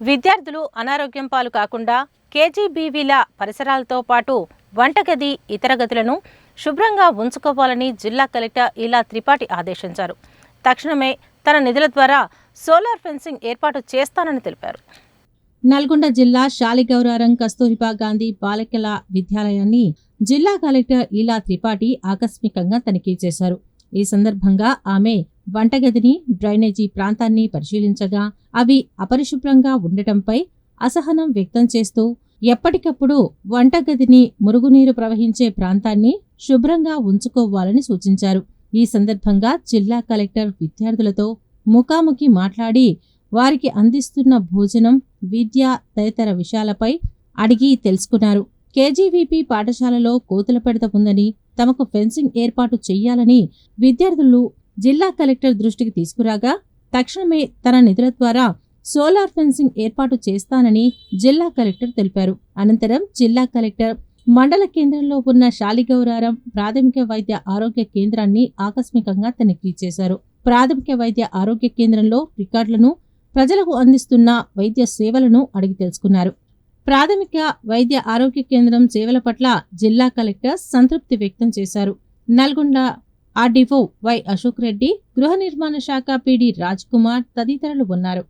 విద్యార్థులు అనారోగ్యం పాలు కాకుండా కేజీబీవీల పరిసరాలతో పాటు వంటగది ఇతర గదులను శుభ్రంగా ఉంచుకోవాలని జిల్లా కలెక్టర్ ఇలా త్రిపాఠి ఆదేశించారు. తక్షణమే తన నిధుల ద్వారా సోలార్ ఫెన్సింగ్ ఏర్పాటు చేస్తానని తెలిపారు. నల్గొండ జిల్లా శాలిగౌరారం కస్తూరిబా గాంధీ బాలికల విద్యాలయాన్ని జిల్లా కలెక్టర్ ఇలా త్రిపాఠి ఆకస్మికంగా తనిఖీ చేశారు. ఈ సందర్భంగా ఆమె వంటగదిని డ్రైనేజీ ప్రాంతాన్ని పరిశీలించగా అవి అపరిశుభ్రంగా ఉండటంపై అసహనం వ్యక్తం చేస్తూ ఎప్పటికప్పుడు వంటగదిని మురుగునీరు ప్రవహించే ప్రాంతాన్ని శుభ్రంగా ఉంచుకోవాలని సూచించారు. ఈ సందర్భంగా జిల్లా కలెక్టర్ విద్యార్థులతో ముఖాముఖి మాట్లాడి వారికి అందిస్తున్న భోజనం విద్య తదితర విషయాలపై అడిగి తెలుసుకున్నారు. కేజీవీపీ పాఠశాలలో కోతుల పెడత ఉందని తమకు ఫెన్సింగ్ ఏర్పాటు చేయాలని విద్యార్థులు జిల్లా కలెక్టర్ దృష్టికి తీసుకురాగా తక్షణమే తన నిధుల ద్వారా సోలార్ ఫెన్సింగ్ ఏర్పాటు చేస్తానని జిల్లా కలెక్టర్ తెలిపారు. అనంతరం జిల్లా కలెక్టర్ మండల కేంద్రంలో ఉన్న శాలిగౌరారం ప్రాథమిక వైద్య ఆరోగ్య కేంద్రాన్ని ఆకస్మికంగా తనిఖీ చేశారు. ప్రాథమిక వైద్య ఆరోగ్య కేంద్రంలో రికార్డులను ప్రజలకు అందిస్తున్న వైద్య సేవలను అడిగి తెలుసుకున్నారు. ప్రాథమిక వైద్య ఆరోగ్య కేంద్రం సేవల పట్ల జిల్లా కలెక్టర్ సంతృప్తి వ్యక్తం చేశారు. నల్గొండ ఆర్డీఓ వై అశోక్ రెడ్డి గృహ నిర్మాణ శాఖ పీడీ రాజ్ కుమార్ తదితరులు ఉన్నారు.